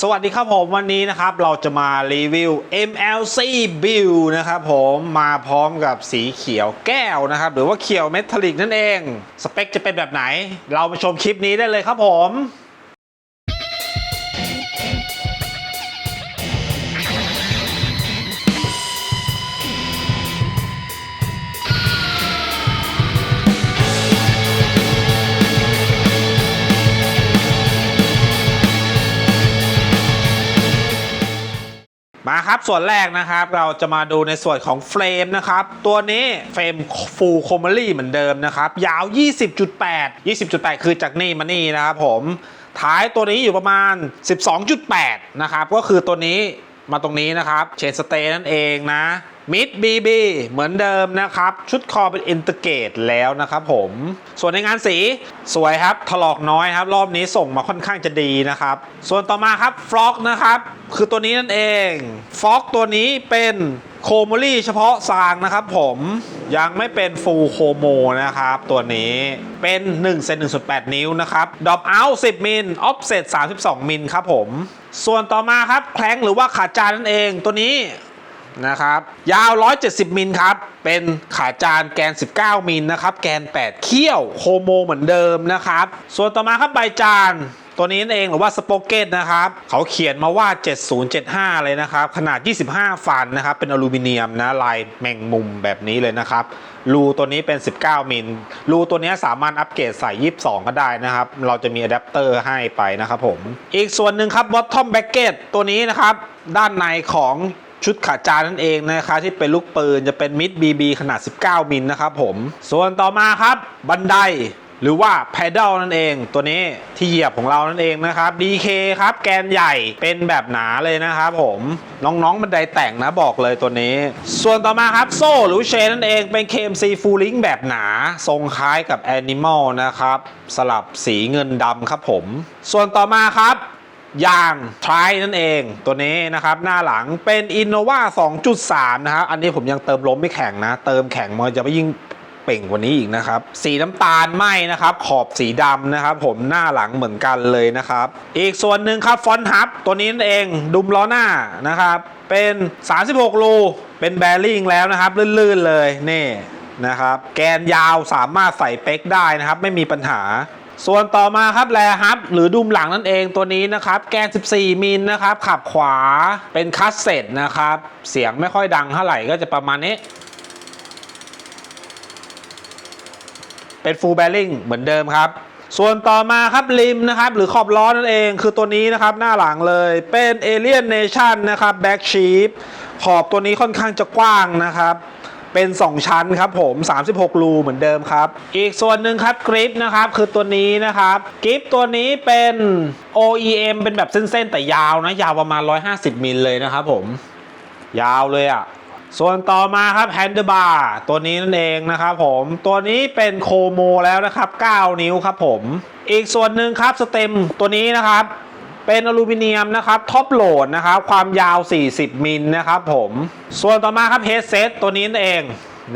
สวัสดีครับผมวันนี้นะครับเราจะมารีวิว MLC Build นะครับผมมาพร้อมกับสีเขียวแก้วนะครับ หรือว่าเขียวเมทัลลิกนั่นเอง สเปคจะเป็นแบบไหน เรามาชมคลิปนี้ได้เลยครับผม มาครับส่วนแรกนะครับเราจะมาดูในส่วนของเฟรมนะครับตัวนี้เฟรมฟูลโคม l ลี่เหมือนเดิมนะครับยาว 20.8 20.8 คือจากนี่มานี่นะครับผมท้ายตัวนี้อยู่ประมาณ 12.8 นะครับก็คือตัวนี้ มาตรงนี้นะครับเชนสเตย์นั่นเองนะมิดบีบีเหมือนเดิมนะครับ ชุดคอเป็นอินเตอร์เกตแล้วนะครับผม ส่วนในงานสีสวยครับ ถลอกน้อยครับ รอบนี้ส่งมาค่อนข้างจะดีนะครับ ส่วนต่อมาครับฟล็อกนะครับ คือตัวนี้นั่นเองฟล็อกตัวนี้เป็น โคโมลี่เฉพาะซางนะครับผมยังไม่เป็นฟูลโคโมนะครับ ตัวนี้เป็น1เซน1.8 นิ้วนะครับดอปเอาท์10 มิลออฟเซต32 มิลครับผม ส่วนต่อมาครับแคลงหรือว่าขาจานนั่นเองตัวนี้นะครับยาว 170 มิลครับ เป็นขาจานแกน 19 มิลนะครับ แกน 8 เขี้ยวโคโมเหมือนเดิมนะครับ ส่วนต่อมาครับใบจาน ตัวนี้นั่นเองหรือว่าสโปเกตนะครับเขาเขียนมาว่า 7075 เลยนะครับ ขนาด 25 ฟันนะครับ เป็นอลูมิเนียมนะลายแมงมุมแบบนี้เลยนะครับรูตัวนี้เป็น 19 มิลรูตัวนี้สามารถอัปเกรดใส่ 22 ก็ได้นะครับ เราจะมีอะแดปเตอร์ให้ไปนะครับผม อีกส่วนหนึ่งครับ bottom bracket ตัวนี้นะครับ ด้านในของชุดขาจานนั่นเองนะคะที่เป็นลูกปืนจะเป็นมิดบีบีขนาด 19 มิลนะครับผม ส่วนต่อมาครับ บันได หรือว่า p พด a l นั่นเองตัวนี้ที่เหยียบของเรานั่นเองนะครับ DK ครับแกนใหญ่เป็นแบบหนาเลยนะครับผมน้องๆบันไดแต่งนะบอกเลยตัวนี้ ส่วนต่อมาครับโซ่หรือเชนนั่นเองเป็น KMC Full Link แบบหนา ทรงคล้ายกับ Animal นะครับ สลับสีเงินดำครับผม ส่วนต่อมาครับยางทรายนั่นเองตัวนี้นะครับ หน้าหลังเป็น Innova 2.3 นะครับ อันนี้ผมยังเติมล้มไม่แข็งนะ เติมแข็งมันจะไปยิ่ง เป่งกว่านี้อีกนะครับ สีน้ำตาลไหมนะครับ ขอบสีดำนะครับ ผมหน้าหลังเหมือนกันเลยนะครับ อีกส่วนหนึ่งครับฟอนต์ฮับตัวนี้นั่นเองดุมล้อหน้านะครับ เป็น 36 รู เป็นแบริ่งแล้วนะครับ ลื่นๆเลยนี่นะครับ แกนยาวสามารถใส่เป๊กได้นะครับ ไม่มีปัญหาส่วนต่อมาครับแลฮับหรือดุมหลังนั่นเองตัวนี้นะครับ แกน 14 มิลนะครับ ขับขวาเป็นคัสเซ็ตนะครับ เสียงไม่ค่อยดังเท่าไหร่ก็จะประมาณนี้ เป็นฟูลแบริ่งเหมือนเดิมครับ ส่วนต่อมาครับริมนะครับ หรือขอบล้อนั่นเอง คือตัวนี้นะครับ หน้าหลังเลยเป็น Alien Nation นะครับแบ็กชีฟขอบตัวนี้ค่อนข้างจะกว้างนะครับเป็น 2 ชั้นครับผม 36 รูเหมือนเดิมครับ อีกส่วนหนึ่งครับกริปนะครับคือตัวนี้นะครับกริปตัวนี้เป็น OEM เป็นแบบเส้นๆ แต่ยาวนะ ยาวประมาณ 150 มิลเลยนะครับผม ยาวเลยอะ่ะ ส่วนต่อมาครับแฮนเด l บาร์ตัวนี้นั่นเองนะครับผม ตัวนี้เป็นโคโมแล้วนะครับ 9 นิ้วครับผม อีกส่วนหนึ่งครับสเต็มตัวนี้นะครับเป็นอลูมิเนียมนะครับท็อปโหลดนะครับ ความยาว 40 มิลนะครับผม ส่วนต่อมาครับเฮดเซตตัวนี้นั่นเอง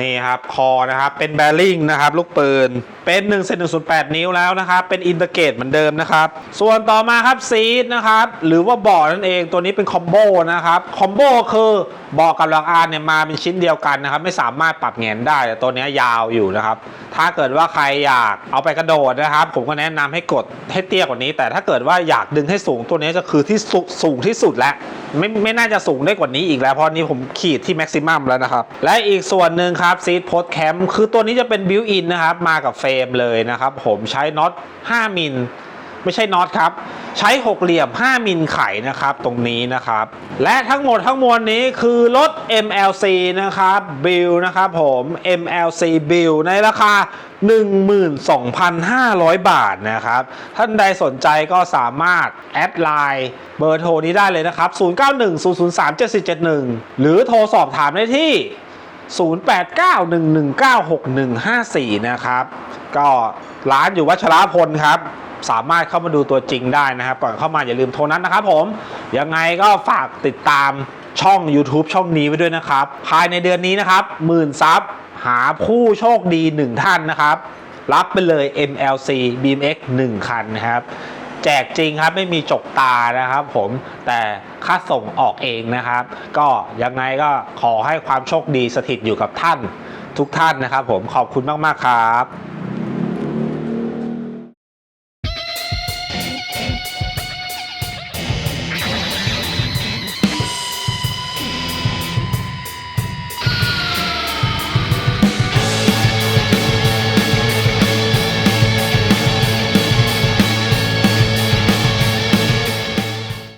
นี่ครับคอนะครับเป็นแบริ่งนะครับลูกปืนเป็น1เซน1.8นิ้วแล้วนะครับ เป็นอินเตอร์เกตเหมือนเดิมนะครับ ส่วนต่อมาครับซีดนะครับหรือว่าเบาะนั่นเองตัวนี้เป็นคอมโบนะครับคอมโบคือเบาะกับหลังอานเนี่ยมาเป็นชิ้นเดียวกันนะครับ ไม่สามารถปรับแงนได้แต่ตัวนี้ยาวอยู่นะครับ ถ้าเกิดว่าใครอยากเอาไปกระโดดนะครับ ผมก็แนะนำให้กดให้เตี้ยกว่านี้ แต่ถ้าเกิดว่าอยากดึงให้สูงตัวนี้จะคือที่สุสูงที่สุดแล้วไม่ไม่น่าจะสูงได้กว่านี้อีกแล้วเพราะนี้ผมขีดที่แม็กซิมัมแล้วนะครับ และอีกส่วนหนึ่งครับซีดโพสแคมคือตัวนี้จะเป็นบิวอินนะครับ มากับเฟรมเลยนะครับ ผมใช้น็อต 5 มิลไม่ใช่น็อตครับ ใช้หกเหลี่ยม 5 มิลไขนะครับ ตรงนี้นะครับ และทั้งหมดทั้งมวลนี้คือรถ MLC นะครับบิลนะครับผม MLC บิลในราคา 12,500 บาทนะครับ ท่านใดสนใจก็สามารถแอดไลน์เบอร์โทรนี้ได้เลยนะครับ 0910037471 หรือโทรสอบถามได้ที่ 0891196154 นะครับ ก็ร้านอยู่วัชรพลครับ สามารถเข้ามาดูตัวจริงได้นะครับ ก่อนเข้ามาอย่าลืมโทรนั้นนะครับผม ยังไงก็ฝากติดตามช่อง YouTube ช่องนี้ไว้ด้วยนะครับ ภายในเดือนนี้นะครับหมื่นซับหาผู้โชคดี 1 ท่านนะครับ รับไปเลย MLC BMX 1 คันนะครับ จกจริงครับไม่มีจกตานะครับ ผมแต่ค่าส่งออกเองนะครับ ก็ยังไงก็ขอให้ความโชคดีสถิตอยู่กับท่านทุกท่านนะครับ ผมขอบคุณมากๆครับ